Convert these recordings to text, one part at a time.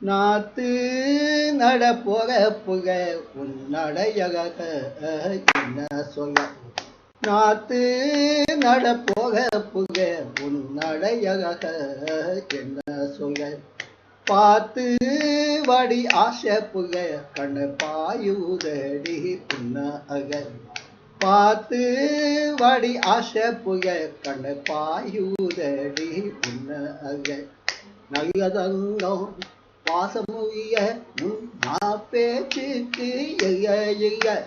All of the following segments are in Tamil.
நாத்து நட போக புக உன்னடையக என்ன சொல்ல. நாத்து நட போக புக உன்னடையக என்ன சொல்ல. பார்த்து வடி ஆசை புக கண்ண பாயுதடி புன்னக பார்த்து வடி ஆசை புக கண்ண பாயுதடி புன்னக அக நயதங்கம் வாசமுய உன் மா பேச்சுக்கு எய்ய.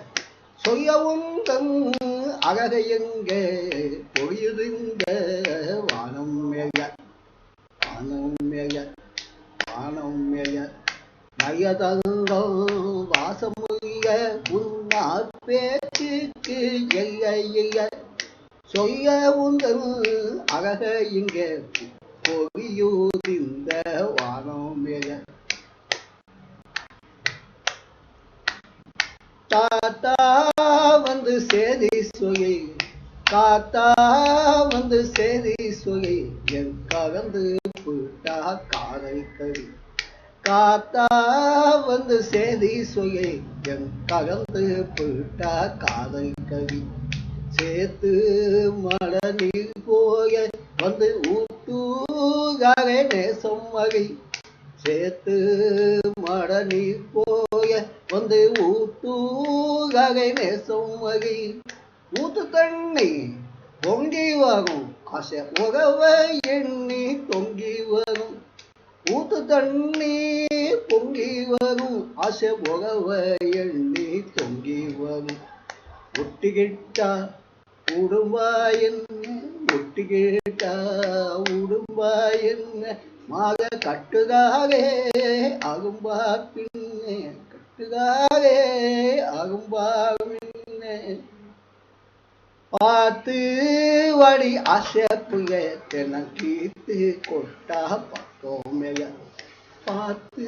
சொய்யவும் தன் அழக பொழியுதுங்க வானம் மேய. வானம் மேய வானம் மேய. நயதங்கம் வாசமுய உன் மா பேச்சுக்கு எய்ய எய்ய. சொய்ய உந்தன் அழக இங்கே பொழியுதிந்த வானம் மேய. தாத்தா வந்து சேதி சுகை. தாத்தா வந்து சேதி சுகை. என் கலந்து புட்டா காதை கறி காத்தா வந்து சேதி சுகை. என் கலந்து புட்டா காதை கவி. சேர்த்து மழ நீர் போய வந்து ஊட்டூர் ஊட்டூகாக நேசம் வகை. சேத்து மடனி போய வந்து ஊட்டூகாக நேசம் வகை. ஊத்து தண்ணி பொங்கி வரும். ஆசை உறவ எண்ணி தொங்கி வரும். ஊத்து தண்ணி பொங்கி வரும். ஆசை உறவ எண்ணி தொங்கி வரும். ஒட்டிக்கிட்டா உடும்பா என்ன ஒட்டிக்கிட்டா உடும்பா என்ன? மாக கட்டுதாவே அகும்பா பின்னே. கட்டுதாவே அகும்பா பின்னே. பார்த்து வடி அசப்புக தெனக்கீத்து கொட்டா பக்கோமேல பார்த்து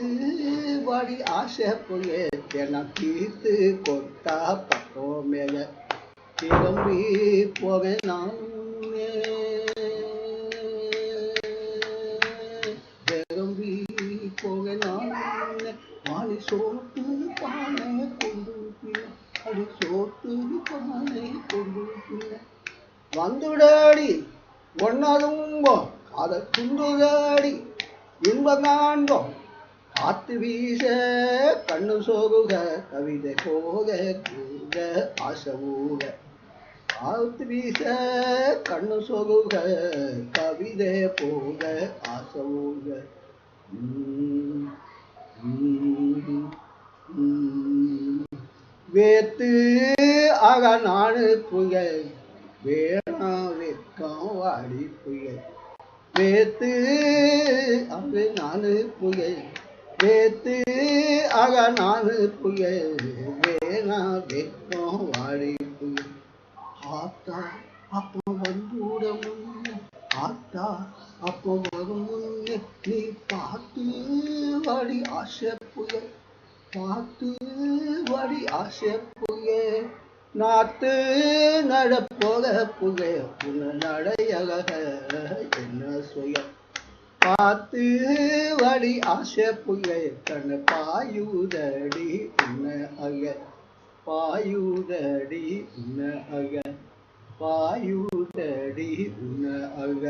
வடி ஆசைப்புக தெனக்கீத்து கொட்டா பக்கோமேல கிளம்பி போக நான். வந்துடாடி ஒன்னதும்போ அதை துண்டுகாடி இன்பம் காண்போம் காத்து வீச கண்ணு சோகுக கவிதை போக கூக ஊக. காத்து வீச கண்ணு சொகுக கவிதை போக ஆசவூக வேத்து ஆக நானு புயல் வேணா வெக்கம் வாடி புயல். வேத்து அங்கு நானு புயல் வேத்து ஆக நானு புயல் வேணா வெக்கம் வாடி புயல். ஆத்தா அப்போ வந்துட முன்னே ஆத்தா அப்போ வரும் முன்னே நீ பார்த்து வாடி ஆசை புயல் பார்த்து வாடி ஆசை புயல் நாத்து நடப்போக புகை புக உன நடையழக என்ன சுய. பார்த்து வடி ஆசை புகை கண்ண பாயுதடி உன்ன அழ பாயுதடி உன அக பாயுதடி உன அக